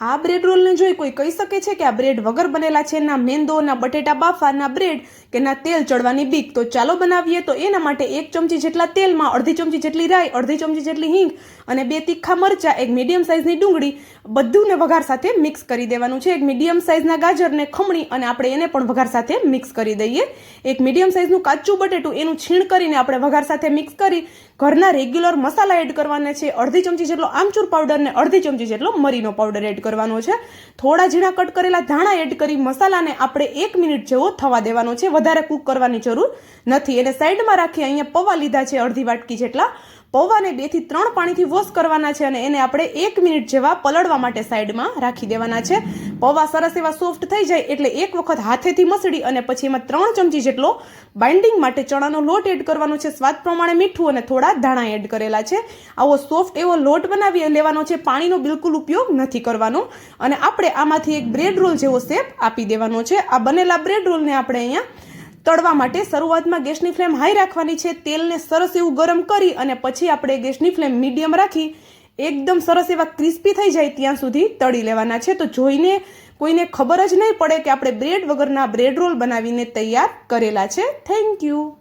આ બ્રેડ રોલને જોઈ કોઈ કહી શકે છે કે આ બ્રેડ વગર બનેલા છે? ના મેંદો, ના બટેટા બાફા, ના બ્રેડ કે ના તેલ ચડવાની બીક? તો ચાલો બનાવીએ. તો એના માટે એક ચમચી જેટલા તેલમાં અડધી ચમચી જેટલી રાઈ, અડધી ચમચી જેટલી હિંગ અને બે તીખા મરચા, એક મીડિયમ સાઇઝની ડુંગળી બધુંને વઘાર સાથે મિક્સ કરી દેવાનું છે. એક મીડિયમ સાઇઝના ગાજરને ખમણી અને આપણે એને પણ વઘાર સાથે મિક્સ કરી દઈએ. એક મીડિયમ સાઇઝનું કાચું બટેટું, એનું છીણ કરીને આપણે વઘાર સાથે મિક્સ કરી ઘરના રેગ્યુલર મસાલા એડ કરવાના છે. અડધી ચમચી જેટલો આમચૂર પાવડર ને અડધી ચમચી જેટલો મરીનો પાવડર એડ કરવાનો છે. થોડા ઝીણા કટ કરેલા ધાણા એડ કરી મસાલાને આપણે એક મિનિટ જેવો થવા દેવાનો છે. વધારે કૂક કરવાની જરૂર નથી. એને સાઈડમાં રાખી અહીંયા પૌવા લીધા છે અડધી વાટકી જેટલા. પૌવાને બેથી ત્રણ પાણીથી વોશ કરવાના છે અને એને આપણે એક મિનિટ જેવા પલળવા માટે સાઈડમાં રાખી દેવાના છે. પૌવા સરસ એવા સોફ્ટ થઈ જાય એટલે એક વખત હાથેથી મસળી અને પછી એમાં ત્રણ ચમચી જેટલો બાઇન્ડિંગ માટે ચણાનો લોટ એડ કરવાનો છે. સ્વાદ પ્રમાણે મીઠું અને થોડા ધાણા એડ કરેલા છે. આવો સોફ્ટ એવો લોટ બનાવી લેવાનો છે. પાણીનો બિલકુલ ઉપયોગ નથી કરવાનો. અને આપણે આમાંથી એક બ્રેડ રોલ જેવો શેપ આપી દેવાનો છે. આ બનેલા બ્રેડ રોલને આપણે અહીંયા તળવા માટે શરૂઆતમાં ગેસની ફ્લેમ હાઈ રાખવાની છે. તેલને સરસ એવું ગરમ કરી અને પછી આપણે ગેસની ફ્લેમ મીડિયમ રાખી એકદમ સરસ એવા ક્રિસ્પી થઈ જાય ત્યાં સુધી તળી લેવાના છે. તો જોઈને કોઈને ખબર જ નહીં પડે કે આપણે બ્રેડ વગરના બ્રેડ રોલ બનાવીને તૈયાર કરેલા છે. Thank you.